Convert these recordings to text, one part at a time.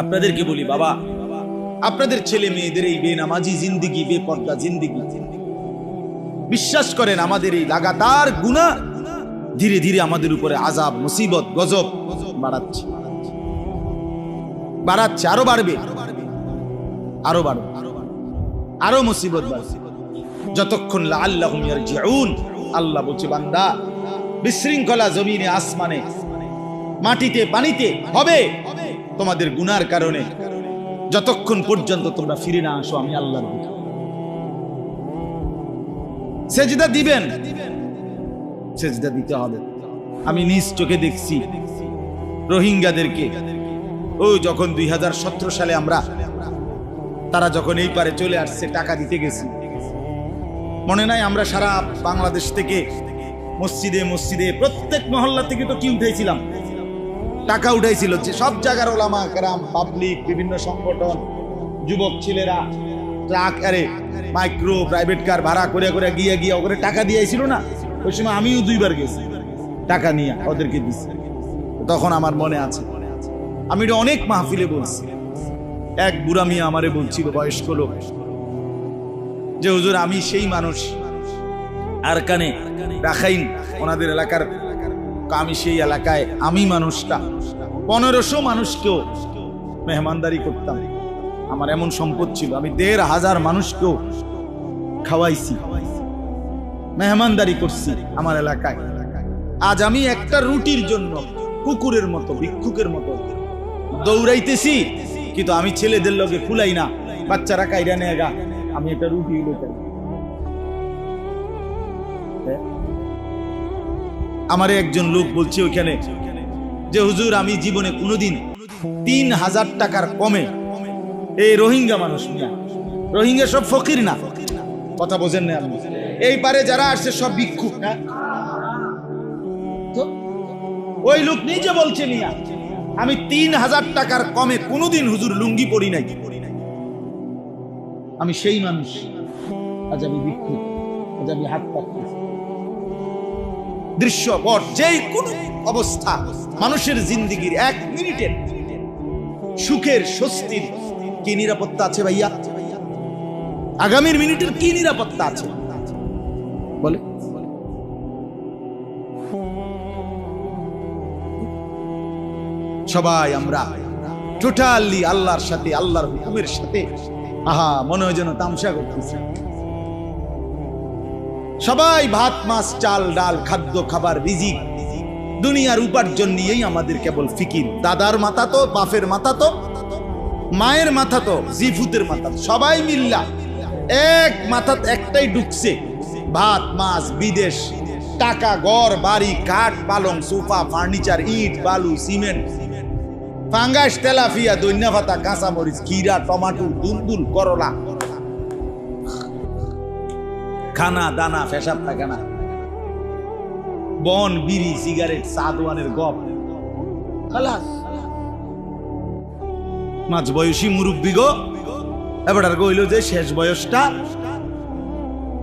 আপনাদেরকে বলি, বাবা, আপনাদের ছেলে মেয়েদের এই বেনামাজি জিন্দিগি, বেপর্দা জিন্দিগি, বিশ্বাস করেন, আমাদের এই লাগাতার গুণা ধীরে ধীরে আমাদের উপরে আজাব মুসিবত, গজব বাড়াচ্ছে। বাড়াচ্ছে, আরও বাড়বে আরও বাড়বে, আরও মুসিবত যতক্ষণ ইয়ারজিউন, আল্লাহ বলছে, বান্দা, বিশৃঙ্খলা জমিনে, আসমানে, মাটিতে, পানিতে হবে তোমাদের গুনার কারণে যতক্ষণ পর্যন্ত তোমরা ফিরে না আসো, আমি আল্লাহর সেজদা দিবেন। সেজদা দিতে হবে। আমি নিজ চোখে দেখছি রোহিঙ্গাদেরকে। ও, যখন দুই হাজার সতেরো সালে আমরা, তারা যখন এই পারে চলে আসছে, টাকা দিতে গেছি। মনে নাই আমরা সারা বাংলাদেশ থেকে মসজিদে মসজিদে, প্রত্যেক মহল্লা থেকে তো কি উঠাইছিলাম টাকা উঠাইছিল। যে সব জায়গার ওলামা কেরাম পাবলিক বিভিন্ন সংগঠন, যুবক ছেলেরা ট্রাক আরে মাইক্রো প্রাইভেট কার ভাড়া করে করে গিয়ে গিয়ে ওখানে টাকা দিয়েছিল না? ওই সময় আমিও দুইবার গেছি। টাকা নিয়ে ওদেরকে দিছি। তখন আমার মনে আছে, আমি এটা অনেক মাহফিলে বলছি। এক বুড়া মিয়া আমারে বলছিল, বয়স্ক লোক, যে হুজুর আমি সেই মানুষ, আর কানে রাখাইন ওনাদের এলাকার আমি সেই এলাকায়, আমি মানুষটা। পনেরোশো মানুষকেও মেহমানদারি করতাম। আমার এমন সম্পদ ছিল, আমি দেড় হাজার মানুষকেও খাওয়াইছি। মেহমানদারি করছি আমার এলাকায়। আজ আমি একটা রুটির জন্য কুকুরের মতো, ভিক্ষুকের মতো দৌড়াইতেছি, কিন্তু আমি ছেলেদের লগে ফুলাই না বাচ্চারা কাইরা নিয়ে গা, আমি একটা রুটি আমারে একজন লোক বলছে ওইখানে যে, হুজুর, আমি জীবনে কোনোদিন তিন হাজার টাকার কমে এই রোহিঙ্গা মানুষ রোহিঙ্গা সব ফকির না। কথা বোঝেন না আপনি। এই পারে যারা আসছে সব ভিক্ষুক না? ওই লোক নিজে বলছে মিয়া, আমি তিন হাজার টাকার কমে কোনোদিন হুজুর লুঙ্গি পরি নাই। আমি সেই মানুষ। আজ আমি ভিক্ষুক, আজ আমি হাত পাচ্ছি দৃশ্যপট, যেই কোন অবস্থা, মানুষের জিন্দিগির এক মিনিটের সুখের স্বস্তির কি নিরাপত্তা আছে ভাইয়া? আগামীর মিনিটের কি নিরাপত্তা আছে? বলে। সবাই আমরা টোটালি আল্লাহর সাথে, আল্লাহর হুকুমের সাথে, আহা, মনে হয় যেন তামসা করতেছি। সবাই ভাত, মাছ, চাল, ডাল, খাদ্য, খাবার রিজিক দুনিয়ার উপার্জন নিয়েই আমাদের কেবল ফিকির। দাদার মাথা তো, বাপের মাথা তো, মায়ের মাথা তো জিফুতের মাথা সবাই মিল্লা। এক মাথা একটাই ঢুকছে। ভাত, মাছ, বিদেশ, টাকা গড় বাড়ি কাঠ পালং, সোফা, ফার্নিচার, ইট, বালু, সিমেন্ট। ফাঙ্গাস, তেলাফিয়া দৈন্য ভাতা কাঁচামরিচ খিরা টমাটো দুন্দুল করলা। খানা, দানা, পেশাব পায়খানা বন, বিড়ি, সিগারেট, সাদওয়ানের গপ। মাঝ বয়সী মুরব্বী গো। এবার কইল যে শেষ বয়সটা।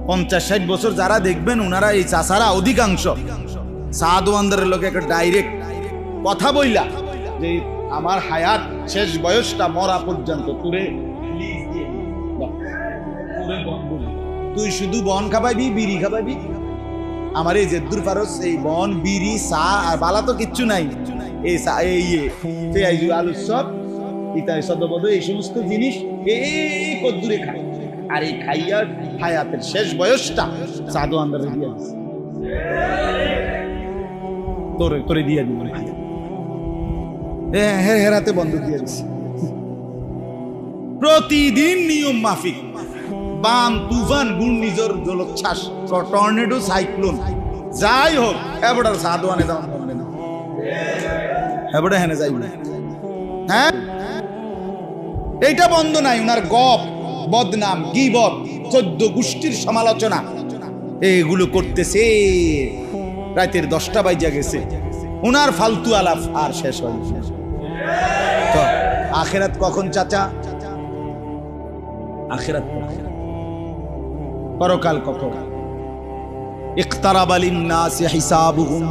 পঞ্চাশ, ষাট বছর যারা দেখবেন ওনারা এই চাষারা অধিকাংশ। সাদওয়ানদের লোকে একটা ডাইরেক্ট কথা বইলা যে আমার হায়াত শেষ বয়সটা মরা পর্যন্ত। তুরে লিজ দিয়ে তুই শুধু বন খাবাইবি বিড়ি খাবাইবি? আমার এই জেদ্দুর ফারস এই বন বিড়ি চা আর বালা তো কিচ্ছু নাই। এই চা এই ইয়ে, আলু সব ইত্যাদি সদবদ এই সমস্ত জিনিস এই কদ্দুরে খায়। আর এই খাইয়া হায়াতের শেষ বয়সটা সাধু আন্দারে দিয়ে দিছে। তোরে তোরে দিয়ে দিব। হ্যাঁ হ্যাঁ হেরাতে বন্ধ দিয়ে দিছে। প্রতিদিন নিয়ম মাফিক। বাম তুফান, ঘূর্ণিঝড়, জলোচ্ছ্বাস টর্নেডো, সাইক্লোন, যাই হোক এবার সাধুয়ানে দাম মানে না এবারে হেনে যাই। হ্যাঁ? এইটা বন্ধ নাই, উনার গপ, বদনাম, গিবত, চোদ্দ গোষ্ঠীর সমালোচনা। এগুলো করতেছে, রাতের দশটা বাইজা গেছে। উনার ফালতু আলাপ আর শেষ হয় তো আখেরাত কখন, চাচা? আখেরাত কখন? পরকাল কখন? ইকতারাবালিন নাসি হিসাবুহুম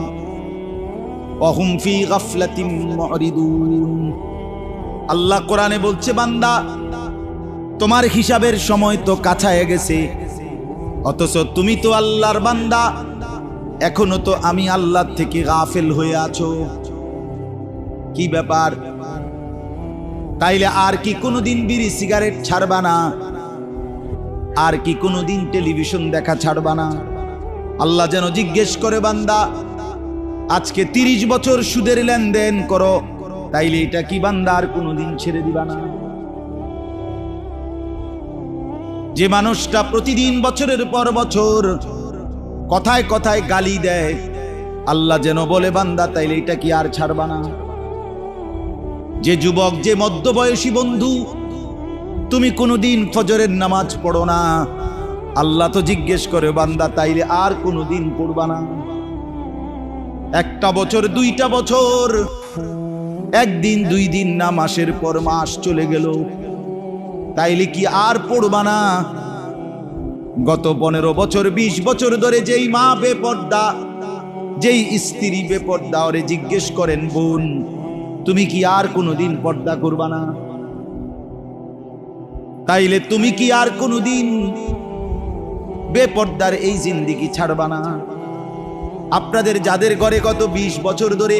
অহুম ফি গাফলাতিম মুরিদুন। আল্লাহ কোরআনে বলছে, বান্দা, তোমার হিসাবের সময় তো কাছায় গেছে। অথচ তুমি তো আল্লাহর বান্দা, এখনও তো আমি আল্লাহর থেকে গাফেল হয়ে আছো। কি ব্যাপার? তাইলে আর কি কোনোদিন বিড়ি সিগারেট ছাড়বা না? আর কি কোনোদিন টেলিভিশন দেখা ছাড়বা না। আল্লাহ যেন জিজ্ঞেস করে, বান্দা, আজকে তিরিশ বছর সুদের লেনদেন করো, তাইলে এটা কি বান্দা আর কোনোদিন ছেড়ে দিবা না? যে মানুষটা প্রতিদিন বছরের পর বছর কথায় কথায় গালি দেয়, আল্লাহ যেন বলে, বান্দা, তাইলে এটা কি আর ছাড়বা না? যে যুবক, যে মধ্যবয়সী বন্ধু তুমি কোনোদিন ফজরের নামাজ পড়ো না। আল্লাহ তো জিজ্ঞেস করে, বান্দা, তাইলে আর কোনোদিন পড়বা না। একটা বছর, দুইটা বছর, একদিন, দুই দিন না, মাসের পর মাস চলে গেল। তাইলে কি আর পড়বা না? গত পনেরো বছর, বিশ বছর ধরে যেই মা বেপর্দা, যেই স্ত্রী বেপর্দা, ওরে জিজ্ঞেস করেন, বোন, তুমি কি আর কোনোদিন পর্দা করবা না? তাইলে তুমি কি আর কোনোদিন বেপর্দার এই জিন্দিগি ছাড়বা না? আপনাদের যাদের ঘরে গত ২০ বছর ধরে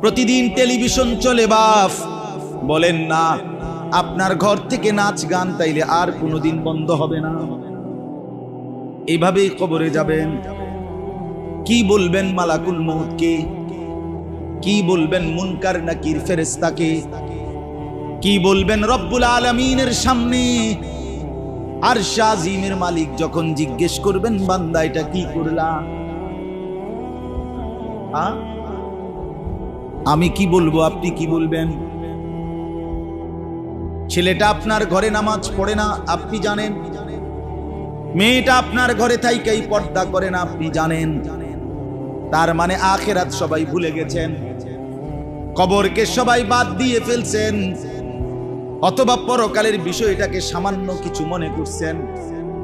প্রতিদিন টেলিভিশন চলে বাফ, বলেন না, আপনার ঘর থেকে নাচ গান তাইলে আর কোনোদিন বন্ধ হবে না। এইভাবেই কবরে যাবেন। কি বলবেন মালাকুল মৌতকে কি বলবেন মুনকার নাকির ফেরেস্তাকে কি বলবেন রব্বুল আলমিনের সামনে? আর শাহিমের মালিক যখন জিজ্ঞেস করবেন, বান্দা, এটা কি করলা? আমি কি বলব, আপনি কি বলবেন? ছেলেটা আপনার ঘরে নামাজ পড়ে না, আপনি জানেন? মেয়েটা আপনার ঘরে থাইকাই পর্দা করে না, আপনি জানেন? তার মানে আখেরাত সবাই ভুলে গেছেন। কবরকে সবাই বাদ দিয়ে ফেলছেন। অথবা পরকালের বিষয়টাকে সামান্য কিছু মনে করছেন।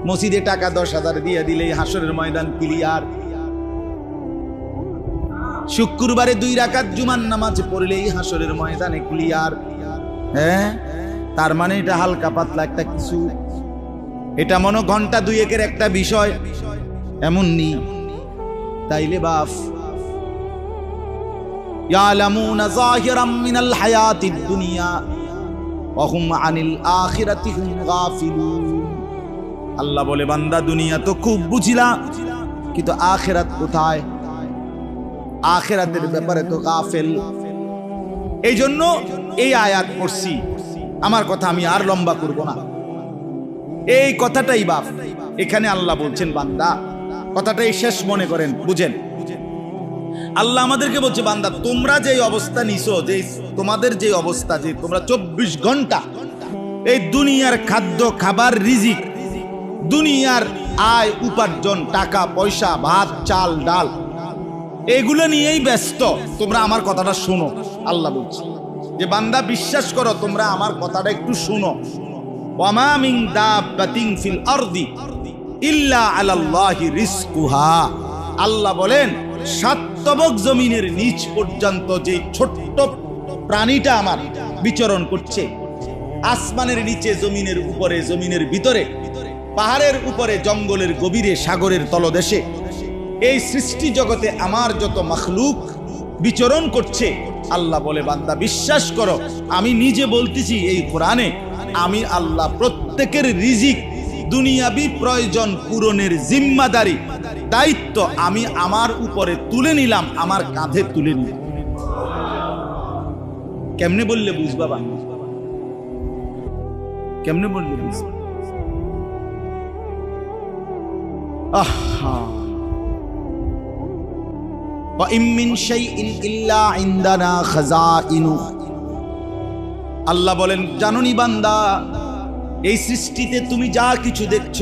মসজিদে টাকা দশ হাজার দিয়ে দিলে হাসরের ময়দান ক্লিয়ার। শুক্রবারে দুই রাকাত জুমান নামাজ পড়লেই হাসরের ময়দানে ক্লিয়ার। হ্যাঁ? তার মানে এটা হালকা পাতলা একটা কিছু। এটা মনো ঘণ্টা দুই একের একটা বিষয়। এমন নি। তাইলে বাপ ইয়ালামুনা জাহিরাম মিনাল হায়াতিদ দুনিয়া। আনিল আল্লাহ বলে, বান্দা, দুনিয়া তো খুব বুঝিলা, কিন্তু আখেরাত কোথায়? আখেরাতের ব্যাপারে তো গাফেল। এই জন্য এই আয়াত পড়ছি। আমার কথা আমি আর লম্বা করব না। এই কথাটাই বাপ এখানে আল্লাহ বলছেন, বান্দা, কথাটাই শেষ মনে করেন, বুঝেন। আল্লাহ আমাদেরকে বলছে, বান্দা, তোমরা যে অবস্থা নিছো যে তোমাদের যে অবস্থা, যে তোমরা চব্বিশ ঘণ্টা এই দুনিয়ার খাদ্য, খাবার রিজিক, দুনিয়ার আয়, উপার্জন, টাকা, পয়সা, ভাত, চাল, ডাল, এগুলো নিয়েই ব্যস্ত। তোমরা আমার কথাটা শোনো, আল্লাহ বলছে। যে বান্দা, বিশ্বাস করো, তোমরা আমার কথাটা একটু শোনো। ফিল আরদি ইল্লা আল্লাহ বলেন সাতবক জমিনের নিচ পর্যন্ত যে ছোট্ট প্রাণীটা আমার বিচরণ করছে, আসমানের নিচে জমিনের উপরে, জমিনের ভিতরে, পাহাড়ের উপরে, জঙ্গলের গভীরে, সাগরের তলদেশে, এই সৃষ্টি জগতে আমার যত মখলুক বিচরণ করছে, আল্লাহ বলে, বান্দা, বিশ্বাস করো, আমি নিজে বলতেছি এই কোরআনে, আমি আল্লাহ প্রত্যেকের রিজিক দুনিয়াবি প্রয়োজন পূরণের জিম্মাদারি দায়িত্ব আমি আমার উপরে তুলে নিলাম, আমার কাঁধে তুলে নিলাম। কেমনে বললে বুঝ বাবা? কেমনে বললে বুঝ আহা। আল্লাহ বলেন, জাননি বান্দা, এই সৃষ্টিতে তুমি যা কিছু দেখছ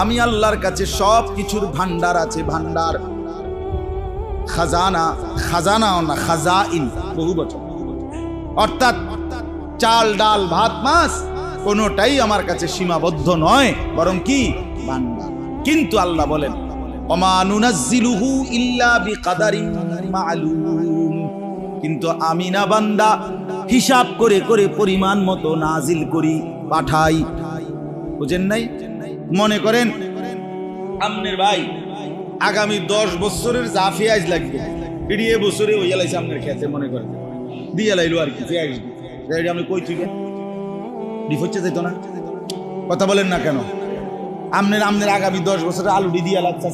আমি আল্লাহর কাছে সব কিছুর ভান্ডার আছে ভান্ডার খাজানা, খাজানাও না খাজা ইন বহু বছর। অর্থাৎ চাল, ডাল, ভাত, মাছ, কোনোটাই আমার কাছে সীমাবদ্ধ নয়, বরং কি? ভান্ডার কিন্তু আল্লাহ বলেন অমানুনাজ্জিলুহু ইল্লা বিকাদারিন মা'লুম। কিন্তু আমি না বান্দা, হিসাব করে করে পরিমাণ মতো নাজিল করি, পাঠাই। বুঝেন নাই? মনে করেন আমনের ভাই, আগামী দশ বছরের যা পেঁয়াজ লাগবে। এটি এ বছরে ওই এলাইছে আপনার খেতে মনে করেন। দিয়ে লাইলো আর কি পেঁয়াজ দিয়ে আপনি কই ডিপ হচ্ছে যেত না। কথা বলেন না কেন? আমনের আমনের আগামী দশ বছরের আলু ডি দিয়ে লাগছে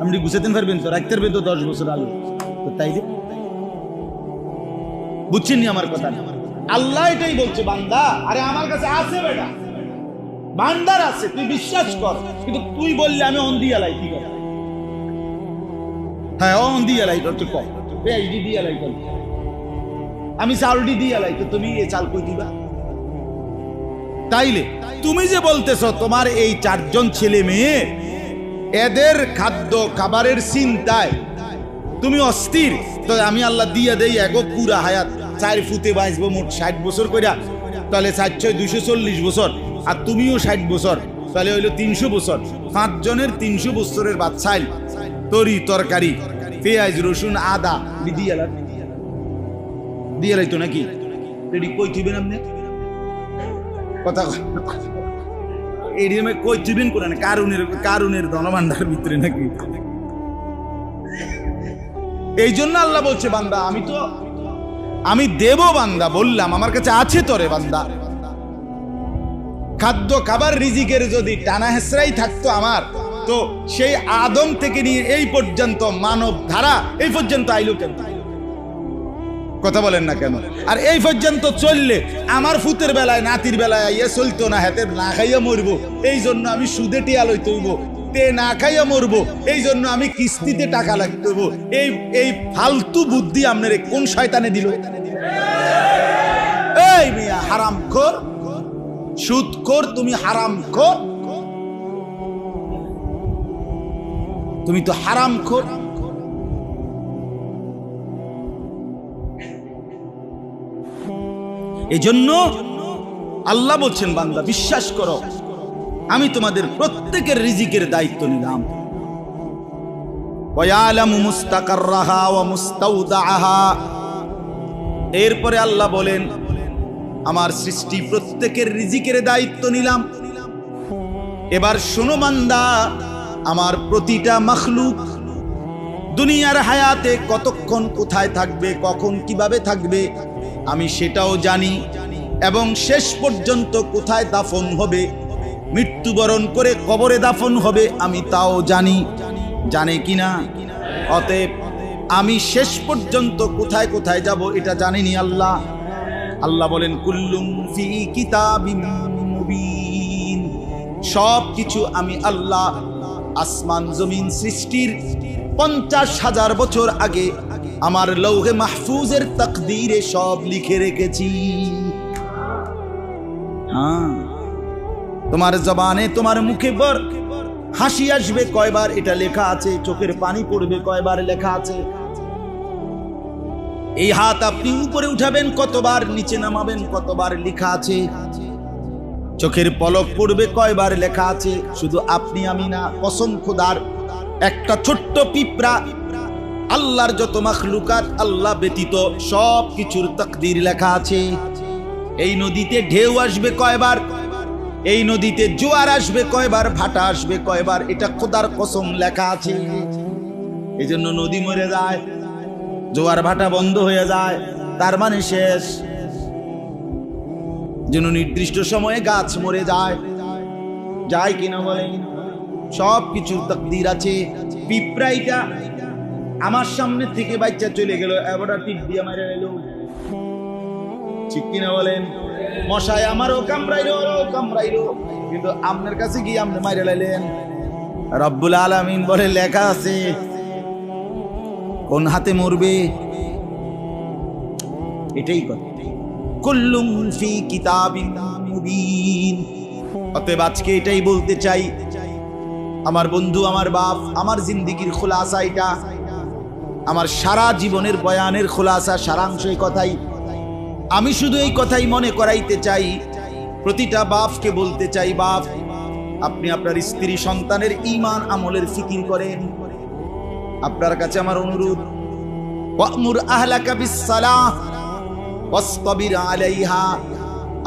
আপনি গুছাতে পারবেন তো? রাখতে পারবেন তো দশ বছর আলু? তাই যে? বুঝছেন আমার কথা? আল্লাহ এটাই বলছে, বান্দা। আরে আমার কাছে আছে বেটা। ভান্ডার আছে, তুই বিশ্বাস কর, কিন্তু তুই বললে আমি অন দিয়ে লাই কি কর? হ্যাঁ অন দিয়ে লাই তোর কম পেঁয়াজডি দিয়ে লাই কর। আমি চাউলডি দিয়ে লাই তো তুমি এ চাল কই দিবা? তাইলে, তুমি যে বলতেছ, তোমার এই চারজন ছেলে মেয়ে, এদের খাদ্য খাবারের চিন্তায় তুমি অস্থির। তো আমি আল্লাহ দিয়ে দেই এগো পুরা হায়াত, চার ফুতে বাঁচবো মোট ষাট বছর কইরা, তাহলে চার ছয় দুশো চল্লিশ বছর। আর তুমিও ষাট বছর, তাহলে হইল তিনশো বছর। পাঁচজনের তিনশো বছরের বাচ্চাইল, তরি তরকারি, পেঁয়াজ, রসুন, আদা। দিয়ে লাইতো নাকি? কথা এরিয়ামে কই ভিতরে নাকি? এই জন্য বলছে, বান্দা, আমি তো, আমি দেব বান্দা, বললাম, আমার কাছে আছে তোরে বান্দা। খাদ্য খাবার রিজিকের যদি টানা হেসরাই থাকতো আমার, তো সেই আদম থেকে নিয়ে এই পর্যন্ত মানব ধারা, এই পর্যন্ত আইলো কেন? কথা বলেন না কেন? আর এই পর্যন্ত চললে আমার ফুতের বেলায়, নাতির বেলায় ইয়ে চলতো না হাতে না খাইয়া মরবো। এই জন্য আমি সুদে টিয়া হইব, তে না খাইয়া মরবো। এই জন্য আমি কিস্তিতে টাকা লাগতে এই এই ফালতু বুদ্ধি আপনার কোন শয়তানে দিল? এই মিয়া হারাম খোর সুদ খোর তুমি হারাম খোর তুমি তো হারাম খোর এজন্য আল্লাহ বলছেন, বান্দা, বিশ্বাস করো, আমি তোমাদের প্রত্যেকের রিজিকের দায়িত্ব নিলাম। এরপরে আল্লাহ বলেন আমার সৃষ্টি প্রত্যেকের রিজিকের দায়িত্ব নিলাম। এবার শোনো বান্দা, আমার প্রতিটা মখলুক দুনিয়ার হায়াতে কতক্ষণ কোথায় থাকবে, কখন কীভাবে থাকবে, আমি সেটাও জানি এবং শেষ পর্যন্ত কোথায় দাফন হবে, মৃত্যুবরণ করে কবরে দাফন হবে, আমি তাও জানি। জানে কি না? অতএব আমি শেষ পর্যন্ত কোথায় কোথায় যাব, এটা জানিনি আল্লাহ। আল্লাহ বলেন, কুল্লুম ফি কিতাবিম মুবিন। সব কিছু আমি আল্লাহ আসমান জমিন সৃষ্টির পঞ্চাশ হাজার বছর আগে আমার লৌহে মাহফুজের তকদিরে সব লিখে রেখেছি। হ্যাঁ তোমার জবানে তোমার মুখে হাসি আসবে কয়বার, এটা লেখা আছে, চোখের পানি পড়বে কয়বার লেখা আছে। এই হাত আপনি উপরে উঠাবেন, কতবার নিচে নামাবেন, কতবার লেখা আছে? চোখের পলক পড়বে কয়বার লেখা আছে? শুধু আপনি, আমি না, কসম খোদার, একটা ছোট্ট পিঁপড়া, আল্লাহর যত মাখলুকাত, আল্লাহ ব্যতীত সব কিছুর তকদির লেখা আছে। এই নদীতে ঢেউ আসবে কয়বার? এই নদীতে জোয়ার আসবে কয়বার? ভাটা আসবে কয়বার? এটা খোদার কসম লেখা আছে। এই জন্য নদী মরে যায়। জোয়ার ভাটা বন্ধ হয়ে যায়, তার মানে শেষ। যেন নির্দিষ্ট সময়ে গাছ মরে যায়। যায় কিনা বলেন সব কিছুর তকদির আছে। পিঁপড়াইটা আমার সামনে থেকে বাচ্চা চলে গেল, এবারটা টিপ দিয়ে মারে এলো ঠিক কিনা বলেন মশাই আমারও কামড়াইলো, ওরও কামড়াইলো। কিন্তু আপনার কাছে গিয়ে আপনি মারে লাইলেন। রব্বুল আলামিন বলে, লেখা আছে কোন হাতে মরবে? এটাই কথা। কুল্লুম কিতাবিন অতএব আজকে এটাই বলতে চাই, আমার বন্ধু, আমার বাপ, আমার জিন্দিগির খোলাসা এটা। আমার সারা জীবনের বয়ানের খোলাসা, সারাংশ এই কথাই। আমি শুধু এই কথাই মনে করাইতে চাই, প্রতিটা বাপকে বলতে চাই, বাপ, আপনি আপনার স্ত্রী, সন্তানের ইমান আমলের ফিকির করেন। আপনার কাছে আমার অনুরোধ, ওয়ামুর আহলাকা আলাইহা।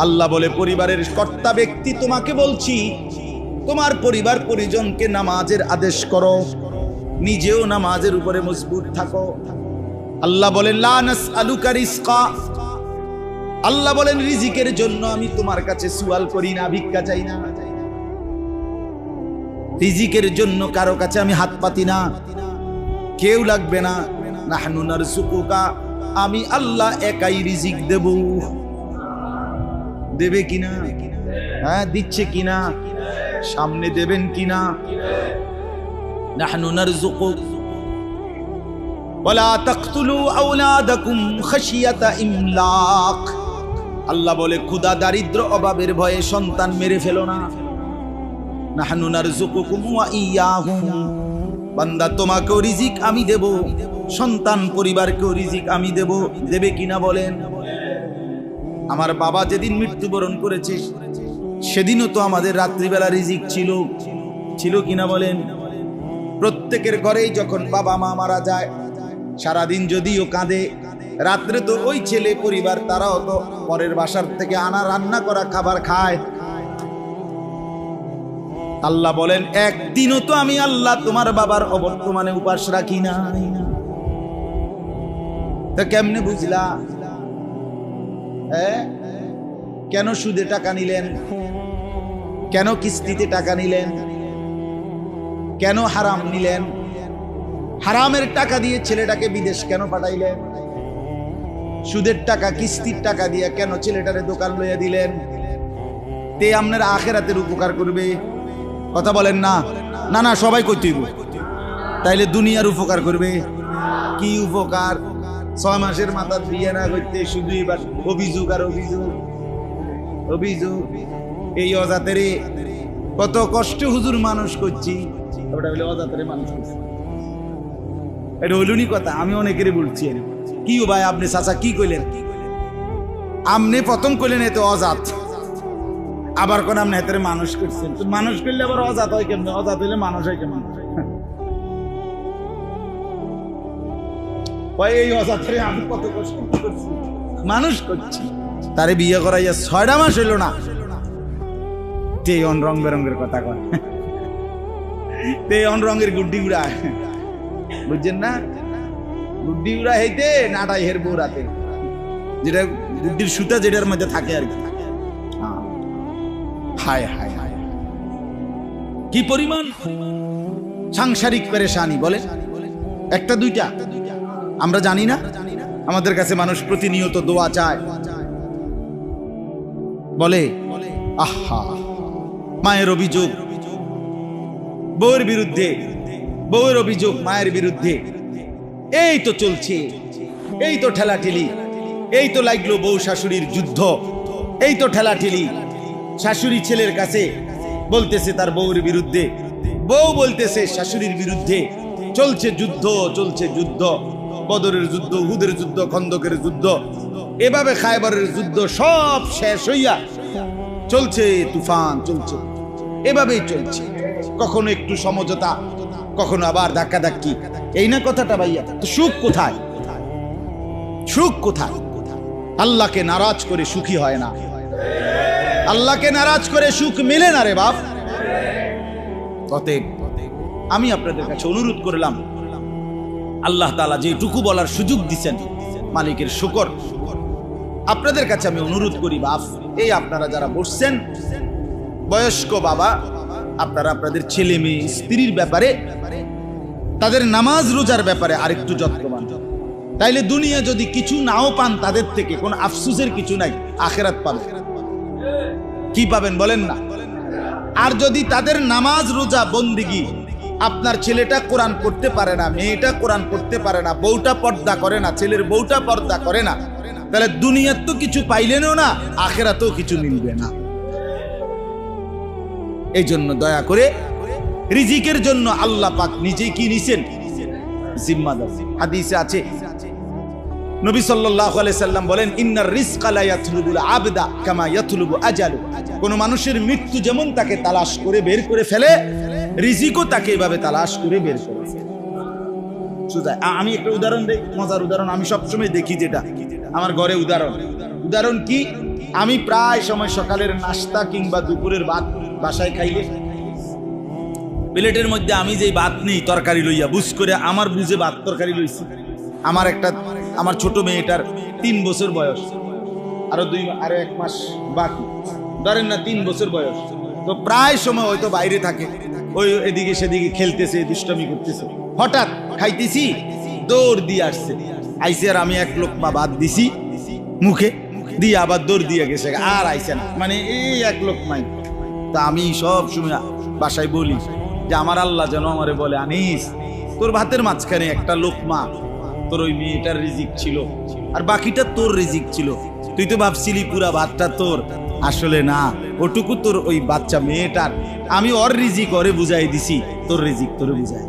আল্লাহ বলে, পরিবারের কর্তা ব্যক্তি তোমাকে বলছি, তোমার পরিবার পরিজনকে নামাজের আদেশ করো, নিজেও নামাজের উপরে মজবুত থাকো। আল্লাহ বলেন লানাস আলুকা রিজকা। আল্লাহ বলেন, রিজিকের জন্য আমি তোমার কাছে সুয়াল করি না, ভিক্ষা চাই না। রিজিকের জন্য কারও কাছে আমি হাত পাতি না। কেউ লাগবে না। নাহনু নারসুকুকা আমি আল্লাহ একাই রিজিক দেব। দেবে কিনা? হ্যাঁ দিচ্ছে কিনা? সামনে দেবেন কিনা? নাহনু নারজুকুক ওয়ালা তাকতুলু আওলাদাকুম খাশিয়াতা ইমলাক। আল্লাহ বলে, ক্ষুধা দারিদ্র অভাবের ভয়ে সন্তান মেরে ফেলো না। নাহনু নারজুকুকুম ওয়া ইয়াহুম। বান্দা, তোমাকেও রিজিক আমি দেব। সন্তান, পরিবারকেও রিজিক আমি দেব। দেবে কিনা বলেন? আমার বাবা যেদিন মৃত্যুবরণ করেছে, সেদিনও তো আমাদের রাত্রিবেলা রিজিক ছিল। ছিল কিনা বলেন? প্রত্যেকের ঘরেই যখন বাবা মা মারা যায়, সারাদিন যদিও কাঁদে, রাত্রে তো ওই ছেলে, পরিবার, তারাও তো পরের বাসার থেকে আনা, রান্না করা, খাবার খায়। আল্লাহ বলেন, একদিনও তো আমি আল্লাহ তোমার বাবার অবর্তমানে উপাস রাখি না কেমনে বুঝলা? হ্যাঁ? কেন সুদে টাকা নিলেন? কেন কিস্তিতে টাকা নিলেন? কেন হারাম নিলেন? হারামের টাকা দিয়ে ছেলেটাকে বিদেশ কেন পাঠাইলেন? সুদের টাকা, কিস্তির টাকা দিয়ে কেন ছেলেটারে দোকান লইয়া দিলেন? তে আপনার আখেরাতের উপকার করবে? কথা বলেন না। না না, সবাই করতেইব তাইলে দুনিয়ার উপকার করবে? কি উপকার? ছয় মাসের মাথার বিয়ে না করতে শুধু এবার অভিযোগ আর অভিযোগ। অভিযোগ। এই অজাতেরে কত কষ্ট হুজুর মানুষ করছি। ওটা মানুষ এটা হইলুনি কথা, আমি অনেকেরই বলছি কি ভাই, আপনি চাচা কি কইলেন? আপনি প্রথম কইলেন এতে অজাত। আবার কোন আপনি হাতের মানুষ করছেন? মানুষ করলে আবার অজাত হয় কেমন? অজাত হইলে মানুষ হয় কেমন? এই আমি কত কষ্ট মানুষ করছি। তারে বিয়ে ছয়টা মাস হইল না। তে অন রং বেরঙ্গের কথা কয়। তে অন রঙের গুড্ডি গুড়া। বুঝছেন না? গুড্ডি গুড়া হইতে নাটাই হের যেটা গুড্ডির সুতা যেটার মধ্যে থাকে আর কি। হায় হায় কি পরিমাণ? সাংসারিক পেরেশানি বলে একটা দুইটা। আমরা জানি না। আমাদের কাছে মানুষ প্রতিনিয়ত দোয়া চায়। বলে আহা মায়ের অভিযোগ। বউয়ের বিরুদ্ধে বউয়ের অভিযোগ মায়ের বিরুদ্ধে। এই তো চলছে। এই তো ঠেলাঠেলি। এই তো লাগল বউ শাশুড়ির যুদ্ধ। এই তো ঠেলাঠেলি। শাশুড়ি ছেলের কাছে বলতেছে তার বউর বিরুদ্ধে। বউ বলতেছে, শাশুড়ির বিরুদ্ধে চলছে যুদ্ধ চলছে যুদ্ধ। বদরের যুদ্ধ হুদের যুদ্ধ, খন্দকের যুদ্ধ। এভাবে খায়বারের যুদ্ধ সব শেষ হইয়া চলছে, তুফান চলছে। এভাবেই চলছে। কখনো একটু সমঝোতা, কখনো আবার ধাক্কা ধাক্কি এই না কথাটা ভাইয়া, তো সুখ কোথায়? সুখ কোথায়? আল্লাহকে নারাজ করে সুখী হয় না। আল্লাহকে নারাজ করে সুখ মেলে না রে বাপ। অতএব আমি আপনাদের কাছে অনুরোধ করলাম, আল্লাহ তালা যেটুকু বলার সুযোগ দিচ্ছেন মালিকের শুকর, আপনাদের কাছে আমি অনুরোধ করি বাপ, এই আপনারা যারা বসছেন, বয়স্ক বাবা, আপনারা আপনাদের ছেলে মেয়ে, স্ত্রীর ব্যাপারে, তাদের নামাজ রোজার ব্যাপারে আরেকটু যত্নবান। তাইলে দুনিয়া যদি কিছু নাও পান তাদের থেকে, কোনো আফসুসের কিছু নাই, আখেরাত পাবেন। কি পাবেন বলেন না। আর যদি তাদের নামাজ, রোজা, বন্দিগি আপনার ছেলেটা কোরআন পড়তে পারে না, মেয়েটা কোরআন করতে পারে না, বউটা পর্দা করে না, ছেলের বউটা পর্দা করে না, তাহলে দুনিয়ার তো কিছু পাইলেনও না, আখেরাতেও কিছু মিলবে না। এই জন্য দয়া করে রিজিকের জন্য আল্লাহ পাক নিজে কি নিছেন? জিম্মাদার। হাদিসে আছে নবী সাল্লাল্লাহু আলাইহি সাল্লাম বলেন ইন্নার রিজকা আবদা কামা ইয়াতলুবু আজালু। কোন মানুষের মৃত্যু যেমন তাকে তালাশ করে বের করে ফেলে, রিজিকও তাকে এভাবে তালাশ করে বের করে আমি একটা উদাহরণ দেই, মজার উদাহরণ, আমি সবসময় দেখি যেটা। আমার ঘরে উদাহরণ। উদাহরণ কি? আমি প্রায় সময় সকালের নাস্তা কিংবা দুপুরের ভাত বাসায় খাইলে, প্লেটের মধ্যে আমি যেই ভাত নেই, তরকারি লইয়া, বুঝ করে আমার বুঝে ভাত তরকারি লইছি। আমার একটা আমার ছোট মেয়েটার তিন বছর বয়স। আরও দুই, আরও এক মাস বাকি। ধরেন না, তিন বছর বয়স। তো প্রায় সময় হয়তো বাইরে থাকে। ওই এদিকে সেদিকে খেলতেছে, দুষ্টমি করতেছে। হঠাৎ খাইতেছি, দৌড় দিয়ে আসছে। আইসে আর আমি এক লোক মা ভাত দিছি মুখে, দিয়ে আবার দৌড় দিয়ে গেছে। আর আইসে না। মানে এই এক লোক মাই তা আমি সব সময় বাসায় বলি যে, আমার আল্লাহ যেন আমারে বলে, আনিস, তোর ভাতের মাঝখানে একটা লোকমা তোর ওই মেয়েটার রিজিক ছিল। আর বাকিটা তোর রিজিক ছিল। তুই তো ভাবছিলি পুরা ভাতটা তোর। আসলে না, ওটুকু তোর ওই বাচ্চা মেয়েটার। আমি ওর রিজিক ওরে বুঝাই দিছি, তোর রিজিক তোরে বুঝাই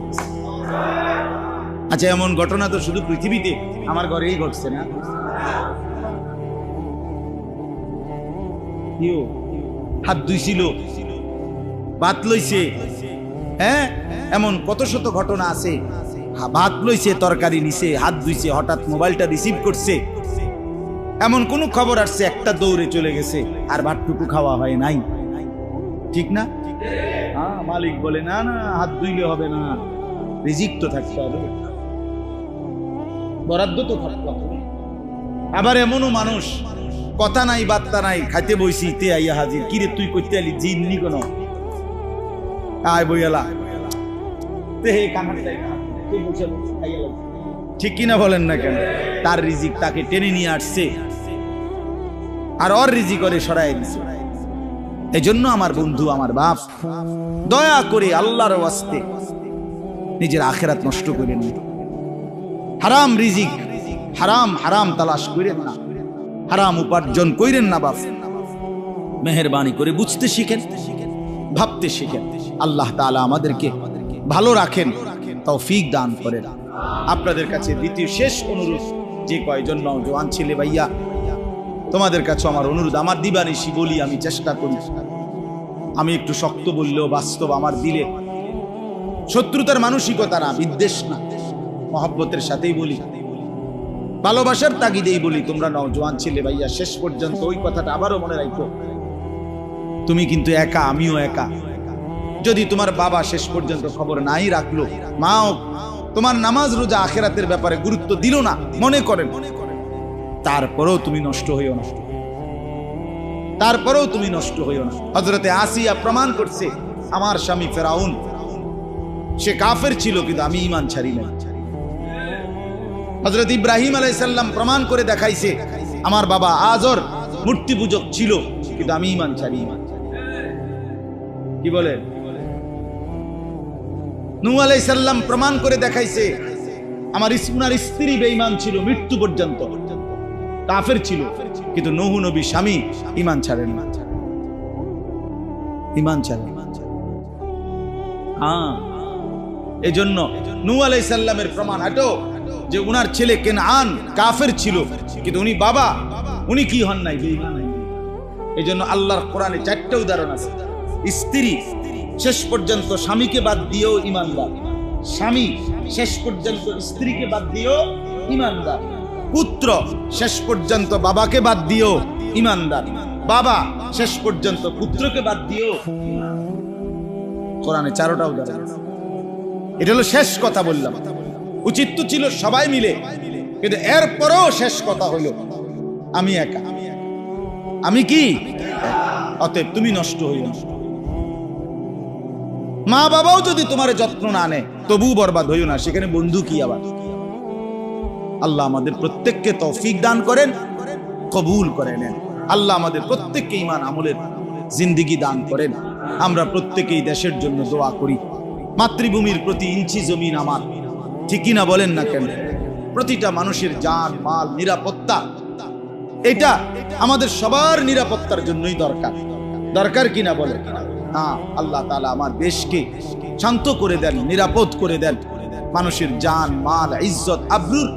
আচ্ছা এমন ঘটনা তো শুধু পৃথিবীতে, আমার ঘরেই ঘটছে না? হাত ধুইছিল। ভাত লইছে। হ্যাঁ এমন কত শত ঘটনা আছে। ভাত লইছে, তরকারি নিছে, হাত ধুইছে, হঠাৎ মোবাইলটা রিসিভ করছে। এমন কোন খবর আসছে, একটা দৌড়ে চলে গেছে, আর ভাতটুকু খাওয়া হয় নাই। ঠিক না? হ্যাঁ মালিক বলে, না না, হাত ধুইলে হবে না। রিজিক তো থাকতে হবে। বরাদ্দ তো থাকতে হবে। আবার এমনও মানুষ, কথা নাই, বার্তা নাই, খাইতে বইছি, তে আইয়া হাজির। কিরে তুই করতে আলি জিন্নি কোন? আয় বইয়ালা। তে হে কামার ঠিক কিনা বলেন না কেন? তার রিজিক তাকে টেনে নিয়ে আসছে। আর ওর রিজিক করে সরাই দিছে। এই জন্য আমার বন্ধু, আমার বাপ, দয়া করে আল্লাহর ওয়াস্তে নিজের আখেরাত নষ্ট করেন না। হারাম রিজিক, হারাম হারাম তালাশ করেন না। হারাম উপার্জন কইরেন না বাপ। মেহরবানি করে বুঝতে শিখেন, ভাবতে শিখেন। আল্লাহ তাআলা আমাদেরকে ভালো রাখেন। তৌফিক দান করেন। আপনাদের কাছে দ্বিতীয় শেষ অনুরোধ, যে কয়জন নওজোয়ান ছেলে ভাইয়া? তোমাদের কাছে আমার অনুরোধ, আমার দিবানিশি বলি, আমি চেষ্টা করি। আমি একটু শক্ত বললেও বাস্তব আমার দিলে। শত্রুতার মানসিকতা না, বিদ্বেষ না। মহব্বতের সাথেই বলি। ভালোবাসার তাগিদেই বলি, তোমরা নওজোয়ান ছেলে ভাইয়া, শেষ পর্যন্ত ওই কথাটা আবারও মনে রাখো। তুমি কিন্তু একা, আমিও একা। যদি তোমার বাবা শেষ পর্যন্ত খবর নাই রাখল, মাও, তোমার নামাজ রোজা আখেরাতের ব্যাপারে গুরুত্ব দিল না, মনে করেন। তারপরেও তুমি নষ্ট হইও না। তারপরেও তুমি নষ্ট হইও না। হজরতে আসিয়া প্রমাণ করছে, আমার স্বামী ফেরাউন, সে কাফের ছিল কিন্তু আমি ইমান ছাড়ি নাই। হজরত ইব্রাহিম আলাইসাল্লাম প্রমাণ করে দেখাইছে, আমার বাবা আজর মূর্তি পূজক ছিল কিন্তু আমি ইমান ছাড়ি ইমান কি বলে? নু আলাইসাল্লাম প্রমাণ করে দেখাইছে, আমার ইসমুনার স্ত্রী বেঈমান ছিল, মৃত্যু পর্যন্ত। কাফের ছিল, কিন্তু নহু নবী স্বামী ইমান ছাড়েন না। ইমান ছাড়েন হ্যাঁ। নু আলাইসাল্লামের প্রমাণ যে উনার ছেলে কেনআন কাফের ছিল, কিন্তু উনি বাবা, উনি কি হন নাই? এই জন্য আল্লাহর কোরআনে চারটা উদাহরণ আছে। স্ত্রী শেষ পর্যন্ত স্বামীকে বাদ দিয়েও ইমানদার। স্বামী শেষ পর্যন্ত স্ত্রীকে বাদ দিয়েও ইমানদার। পুত্র শেষ পর্যন্ত বাবাকে বাদ দিয়েও ইমানদার। বাবা শেষ পর্যন্ত পুত্রকে বাদ দিয়েও কোরআনে চারোটা উদাহরণ এটা হলো শেষ কথা বললাম। উচিত তো ছিল সবাই মিলে, কিন্তু এরপরেও শেষ কথা হইল আমি একা। আমি কি? অতএব তুমি নষ্ট হইও না। মা বাবাও যদি তোমার যত্ন না নেয় তবু বরবাদ হইও না। সেখানে বন্ধু কি আবার? আল্লাহ আমাদের প্রত্যেককে তৌফিক দান করেন, কবুল করে নেন আল্লাহ আমাদের প্রত্যেককে ইমান আমলের জিন্দিগি দান করেন। আমরা প্রত্যেকেই দেশের জন্য দোয়া করি। মাতৃভূমির প্রতি ইঞ্চি জমিন আমার। ঠিকই না বলেন না কেন? প্রতিটা মানুষের জান, মাল, নিরাপত্তা, এটা আমাদের সবার নিরাপত্তার জন্যই দরকার। দরকার কিনা বলে হ্যাঁ আল্লাহ তালা আমার দেশকে শান্ত করে দেন, নিরাপদ করে দেন। মানুষের জান, মাল, ইজ্জত, আব্রুর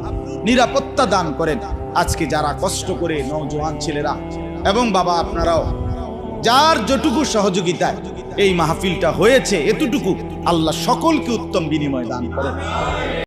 নিরাপত্তা দান করেন। আজকে যারা কষ্ট করে নওজোয়ান ছেলেরা এবং বাবা আপনারাও, যার যটুকু সহযোগিতায় এই মাহফিলটা হয়েছে, এতটুকু আল্লাহ সকলকে উত্তম বিনিময় দান করেন।